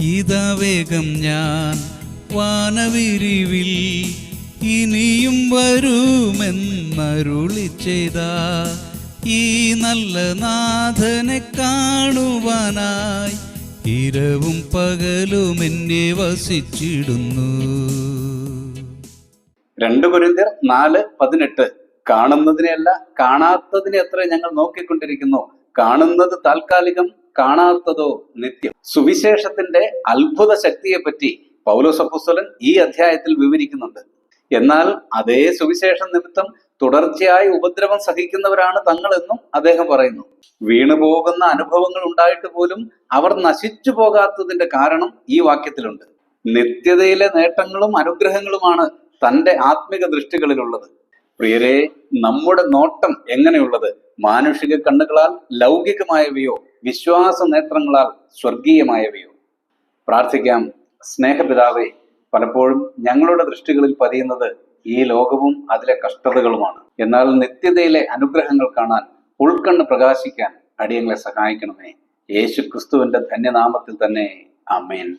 ഇതാ വേഗം ഞാൻ വാനവിരിവിൽ ഇനിയും വരുമെന്നരുളി ചെയ്ത ഈ നല്ല നാഥനെ കാണുവാനായി ഇരവും പകലും എന്നെ വസിച്ചിടുന്നു. രണ്ട് കുരിന്തിയർ നാല് പതിനെട്ട്. കാണുന്നതിനെയല്ല കാണാത്തതിനെ എത്ര ഞങ്ങൾ നോക്കിക്കൊണ്ടിരിക്കുന്നു. കാണുന്നത് താൽക്കാലികം കാണാത്തതോ നിത്യം. സുവിശേഷത്തിന്റെ അത്ഭുത ശക്തിയെപ്പറ്റി പൗലോസപ്പുസ്തലൻ ഈ അധ്യായത്തിൽ വിവരിക്കുന്നുണ്ട്. എന്നാൽ അതേ സുവിശേഷം നിമിത്തം തുടർച്ചയായി ഉപദ്രവം സഹിക്കുന്നവരാണ് തങ്ങളെന്നും അദ്ദേഹം പറയുന്നു. വീണു പോകുന്ന അനുഭവങ്ങൾ ഉണ്ടായിട്ട് പോലും അവർ നശിച്ചു പോകാത്തതിന്റെ കാരണം ഈ വാക്യത്തിലുണ്ട്. നിത്യതയിലെ നേട്ടങ്ങളും അനുഗ്രഹങ്ങളുമാണ് തന്റെ ആത്മിക ദൃഷ്ടികളിലുള്ളത്. പ്രിയരെ നമ്മുടെ നോട്ടം എങ്ങനെയുള്ളത്? മാനുഷിക കണ്ണുകളാൽ ലൗകികമായവയോ വിശ്വാസ നേത്രങ്ങളാൽ സ്വർഗീയമായവയോ? പ്രാർത്ഥിക്കാം. സ്നേഹപിതാവേ പലപ്പോഴും ഞങ്ങളുടെ ദൃഷ്ടികളിൽ പതിയുന്നത് ഈ ലോകവും അതിലെ കഷ്ടതകളുമാണ്. എന്നാൽ നിത്യതയിലെ അനുഗ്രഹങ്ങൾ കാണാൻ ഉൾക്കണ്ണ് പ്രകാശിക്കാൻ അടിയങ്ങളെ സഹായിക്കണമേ. യേശു ക്രിസ്തുവിന്റെ ധന്യനാമത്തിൽ തന്നെ. അമേൻ